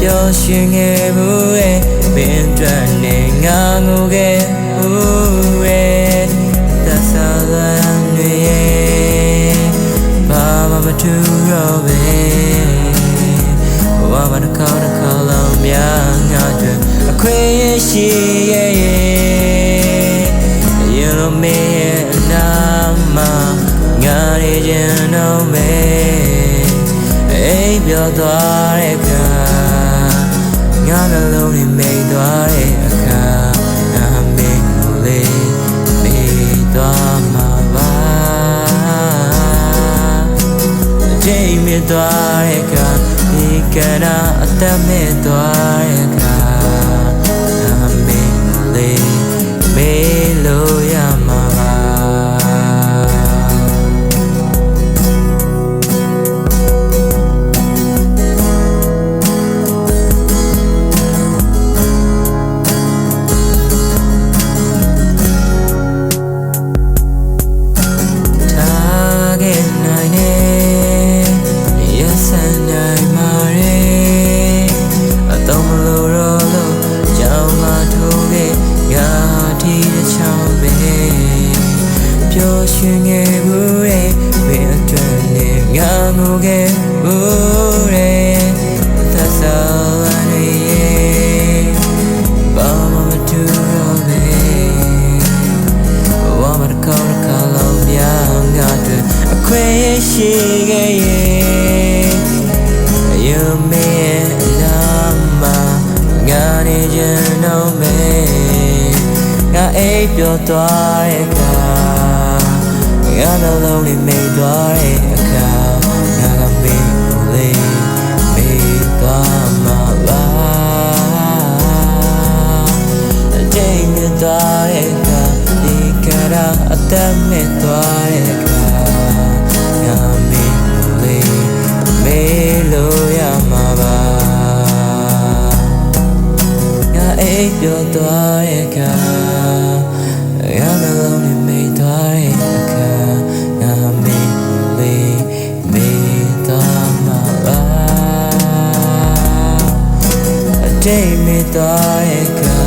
ပြောရှင်ခဲ့ဘူးရဲ့ပင်အတွက်နဲ့ငါငိုခဲ့ဘူးရဲ့သစ္စာလမ်းတွေရဲ့ဘာမှမထူတော့ပဲဘာမှတစ်ခါတစ်ခါလောက်များငါတို့အခွင့်အရေးရှိရဲ့ရင်လိုမင်း ပ်ပျော်သွားတဲ့အခါငါနှလုံးနဲ့မိတ်သွားတဲ့အခါငါမင်းကိုလေးမိတ်သွားမှာပါအချိန်မြင့်သွားတဲ့အခါဒီကရာအသက်မဲ့သွားတဲ့အခါ ရေးရှိခဲ့ရဲ့အယုံမေအလားမှာငါနေခြင်းတော့မယ်ငါအိပ်ပျော်သွားတဲ့အခါငါနှလုံးလေးမိတ်သွားတဲ့အခါငါကမင်းကိုလေးမိတ်သွားမှာပါအချိန်မြတ်သွားတဲ့အခါဒီကရာအသက်မဲ့သွားတဲ့အခါ ငါအိပ်ပျော်သွားတဲ့အခါငါနှလုံးနဲ့မိတ်သွားတဲ့အခါငါမင်းကိုလေးမေးသွားမှာပါအတိတ်မေသွားရဲ့ကဒီ